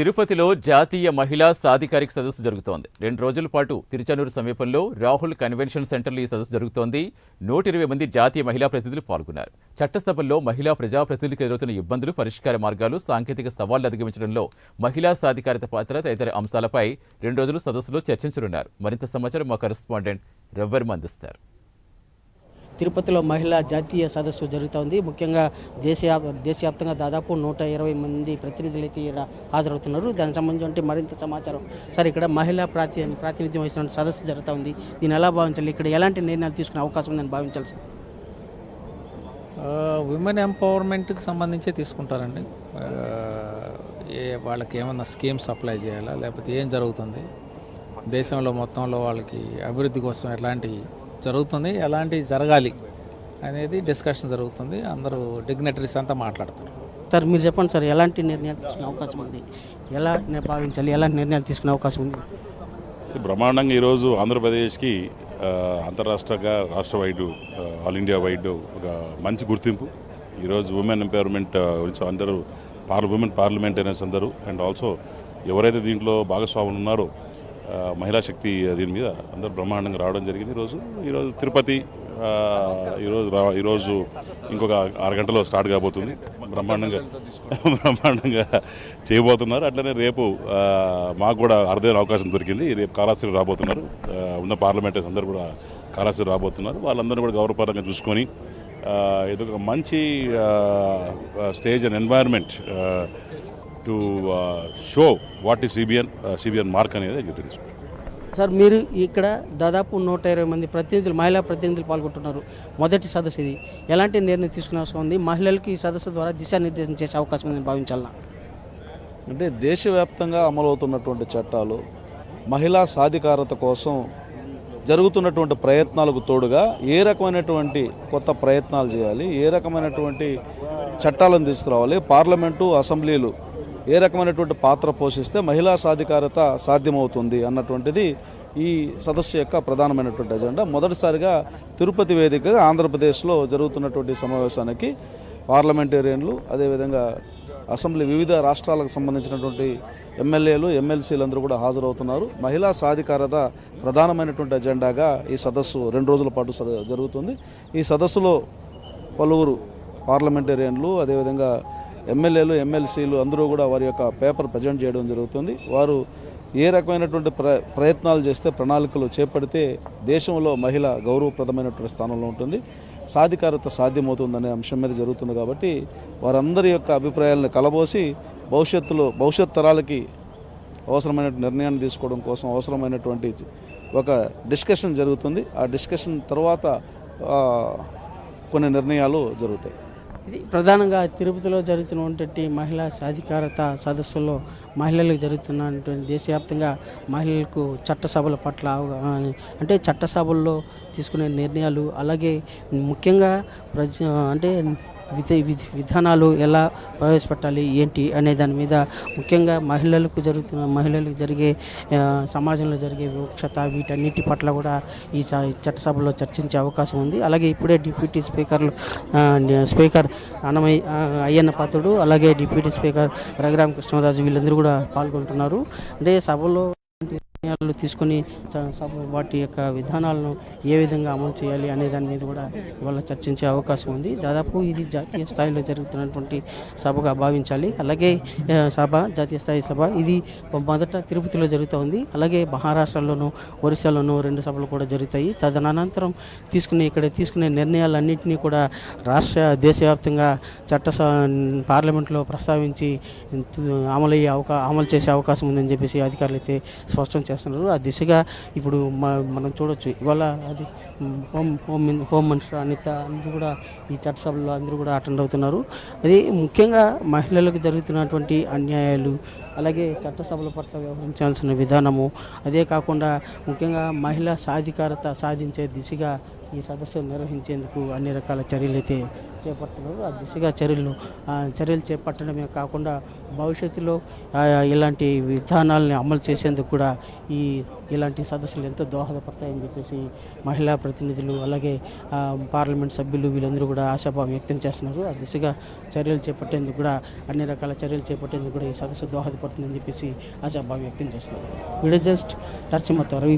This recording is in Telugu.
తిరుపతిలో జాతీయ మహిళా సాధికారిక సదస్సు జరుగుతోంది. రెండు రోజుల పాటు తిరుచానూరు సమీపంలో రాహుల్ కన్వెన్షన్ సెంటర్లో ఈ సదస్సు జరుగుతోంది. నూట ఇరవై మంది జాతీయ మహిళా ప్రతినిధులు పాల్గొన్నారు. చట్టసభల్లో మహిళా ప్రజాప్రతినిధులకు ఎదురవుతున్న ఇబ్బందులు పరిష్కార మార్గాలు సాంకేతిక సవాళ్ళు అధిగమించడంలో మహిళా సాధికారిత పాత్ర తదితర అంశాలపై రెండు రోజులు సదస్సులో చర్చించనున్నారు. మరింత సమాచారం మా కరెస్పాండెంట్ రవ్వర్మ అందిస్తారు తిరుపతిలో మహిళా జాతీయ సదస్సు జరుగుతోంది. ముఖ్యంగా దేశీయ దేశవ్యాప్తంగా దాదాపు నూట ఇరవై మంది ప్రతినిధులు అయితే ఇక్కడ హాజరవుతున్నారు. దానికి సంబంధించి మరింత సమాచారం. సార్ ఇక్కడ మహిళా ప్రాతి ప్రాతినిధ్యం వహిస్తున్న సదస్సు జరుగుతోంది. దీన్ని ఎలా భావించాలి? ఇక్కడ ఎలాంటి నిర్ణయాలు తీసుకునే అవకాశం ఉందని భావించాలి సార్? విమెన్ ఎంపవర్మెంట్కి సంబంధించే తీసుకుంటారండి. ఏ వాళ్ళకి ఏమన్నా స్కీమ్స్ అప్లై చేయాలా? లేకపోతే ఏం జరుగుతుంది? దేశంలో మొత్తంలో వాళ్ళకి అభివృద్ధి కోసం ఎలాంటి జరుగుతుంది. ఎలాంటి జరగాలి అనేది డిస్కషన్ జరుగుతుంది. అందరూ డిగ్నటరీస్ అంతా మాట్లాడతారు. సార్ మీరు చెప్పండి సార్ ఎలాంటి నిర్ణయాలు తీసుకునే అవకాశం ఉంది? ఎలా భావించాలి ఎలాంటి నిర్ణయాలు తీసుకునే అవకాశం ఉంది? బ్రహ్మాండంగా ఈరోజు ఆంధ్రప్రదేశ్కి అంతరాష్ట్రంగా రాష్ట్ర వైడ్ ఆల్ ఇండియా వైడ్ ఒక మంచి గుర్తింపు. ఈరోజు ఉమెన్ ఎంపవర్మెంట్ గురించి అందరూ పార్ ఉమెన్ పార్లమెంటరీస్ అందరూ అండ్ ఆల్సో ఎవరైతే దీంట్లో భాగస్వాములు ఉన్నారో మహిళా శక్తి దీని మీద అందరూ బ్రహ్మాండంగా రావడం జరిగింది. ఈరోజు ఈరోజు తిరుపతి ఈరోజు రా ఈరోజు ఇంకొక ఆరు గంటలో స్టార్ట్ కాబోతుంది. బ్రహ్మాండంగా బ్రహ్మాండంగా చేయబోతున్నారు. అట్లనే రేపు మాకు కూడా అర్థమైన అవకాశం దొరికింది. రేపు కాళాశ్రీ రాబోతున్నారు. ఉన్న పార్లమెంటరీస్ అందరూ కూడా కాళాశ్రీ రాబోతున్నారు. వాళ్ళందరూ కూడా గౌరవపరంగా చూసుకొని ఇది ఒక మంచి stage and environment to show what ఈ సిబిఎన్ సిబిఎన్ మార్క్ అనేది తెలుసు సార్ మీరు ఇక్కడ దాదాపు నూట ఇరవై మంది ప్రతినిధులు మహిళా ప్రతినిధులు పాల్గొంటున్నారు. మొదటి సదస్సు ఇది. ఎలాంటి నిర్ణయం తీసుకునే అవసరం ఉంది? మహిళలకు ఈ సదస్సు ద్వారా దిశానిర్దేశం చేసే అవకాశం ఉందని భావించాలన్నా అంటే దేశవ్యాప్తంగా అమలవుతున్నటువంటి చట్టాలు మహిళా సాధికారత కోసం జరుగుతున్నటువంటి ప్రయత్నాలకు తోడుగా ఏ రకమైనటువంటి కొత్త ప్రయత్నాలు చేయాలి ఏ రకమైనటువంటి చట్టాలను తీసుకురావాలి పార్లమెంటు అసెంబ్లీలు ఏ రకమైనటువంటి పాత్ర పోషిస్తే మహిళా సాధికారత సాధ్యమవుతుంది అన్నటువంటిది ఈ సదస్సు యొక్క ప్రధానమైనటువంటి ఎజెండా మొదటిసారిగా తిరుపతి వేదికగా ఆంధ్రప్రదేశ్లో జరుగుతున్నటువంటి సమావేశానికి పార్లమెంటేరియన్లు అదేవిధంగా అసెంబ్లీ వివిధ రాష్ట్రాలకు సంబంధించినటువంటి ఎమ్మెల్యేలు ఎమ్మెల్సీలు అందరూ కూడా హాజరవుతున్నారు. మహిళా సాధికారత ప్రధానమైనటువంటి ఎజెండాగా ఈ సదస్సు రెండు రోజుల పాటు స- జరుగుతుంది. ఈ సదస్సులో పలువురు పార్లమెంటేరియన్లు అదేవిధంగా ఎమ్మెల్యేలు ఎమ్మెల్సీలు అందరూ కూడా వారి యొక్క పేపర్ ప్రజెంట్ చేయడం జరుగుతుంది. వారు ఏ రకమైనటువంటి ప్ర ప్రయత్నాలు చేస్తే ప్రణాళికలు చేపడితే దేశంలో మహిళ గౌరవప్రదమైనటువంటి స్థానంలో ఉంటుంది. సాధికారత సాధ్యమవుతుందనే అంశం మీద జరుగుతుంది కాబట్టి వారందరి యొక్క అభిప్రాయాలను కలబోసి భవిష్యత్తులో భవిష్యత్ తరాలకి అవసరమైన నిర్ణయాన్ని తీసుకోవడం కోసం అవసరమైనటువంటి ఒక డిస్కషన్ జరుగుతుంది. ఆ డిస్కషన్ తర్వాత కొన్ని నిర్ణయాలు జరుగుతాయి. ఇది ప్రధానంగా తిరుపతిలో జరుగుతున్నటువంటి మహిళా సాధికారత సదస్సులో మహిళలకు జరుగుతున్నటువంటి దేశవ్యాప్తంగా మహిళలకు చట్టసభల పట్ల అవగాహన- అంటే చట్టసభల్లో తీసుకునే నిర్ణయాలు అలాగే ముఖ్యంగా ప్రజ అంటే విధ విధ విధానాలు ఎలా ప్రవేశపెట్టాలి ఏంటి అనే దాని మీద ముఖ్యంగా మహిళలకు జరుగుతున్న మహిళలకు జరిగే సమాజంలో జరిగే వివక్షత వీటన్నిటి పట్ల కూడా ఈ చ- చట్టసభలో చర్చించే అవకాశం ఉంది. అలాగే ఇప్పుడే డిప్యూటీ స్పీకర్లు స్పీకర్ అన్నమయ్య అయ్యన్న పాత్రుడు అలాగే డిప్యూటీ స్పీకర్ రఘురామ కృష్ణరాజు వీళ్ళందరూ కూడా పాల్గొంటున్నారు. అంటే సభలో నిర్ణయాలు తీసుకొని సభ వాటి యొక్క విధానాలను ఏ విధంగా అమలు చేయాలి అనే దాని మీద కూడా ఇవాళ చర్చించే అవకాశం ఉంది. దాదాపు ఇది జాతీయ స్థాయిలో జరుగుతున్నటువంటి సభగా భావించాలి. అలాగే సభ జాతీయ స్థాయి సభ ఇది మొదట తిరుపతిలో జరుగుతూ ఉంది అలాగే మహారాష్ట్రలోను ఒరిస్సాలోను రెండు సభలు కూడా జరుగుతాయి. తదనంతరం తీసుకునే ఇక్కడ తీసుకునే నిర్ణయాలన్నింటినీ కూడా రాష్ట్ర దేశవ్యాప్తంగా చట్ట పార్లమెంట్లో ప్రస్తావించి అమలయ్యే అవకా అమలు చేసే అవకాశం ఉందని చెప్పేసి అధికారులు అయితే స్పష్టం చేస్తున్నారు. ఆ దిశగా ఇప్పుడు మనం చూడొచ్చు. ఇవాళ అది home home home minister Anitha అందరూ కూడా ఈ చట్టసభలో అందరూ కూడా అటెండ్ అవుతున్నారు. అది ముఖ్యంగా మహిళలకు జరుగుతున్నటువంటి అన్యాయాలు అలాగే చట్టసభల పట్ల వ్యవహరించాల్సిన విధానము. అదే కాకుండా ముఖ్యంగా మహిళా సాధికారత సాధించే దిశగా ఈ సదస్సు నిర్వహించేందుకు అన్ని రకాల చర్యలు అయితే చేపడుతున్నారు. ఆ దిశగా చర్యలు చర్యలు చేపట్టడమే కాకుండా భవిష్యత్తులో ఇలాంటి విధానాలని అమలు చేసేందుకు కూడా ఈ ఇలాంటి సదస్సులు ఎంతో దోహదపడతాయని చెప్పేసి మహిళా ప్రతినిధులు అలాగే పార్లమెంట్ సభ్యులు వీళ్ళందరూ కూడా ఆశాభావం వ్యక్తం చేస్తున్నారు. ఆ దిశగా చర్యలు చేపట్టేందుకు కూడా అన్ని రకాల చర్యలు చేపట్టేందుకు కూడా ఈ సదస్సు పడుతుందని చెప్పేసి ఆశాభావం వ్యక్తం చేస్తున్నారు వీడియో జస్ట్ నరసింహతో రవి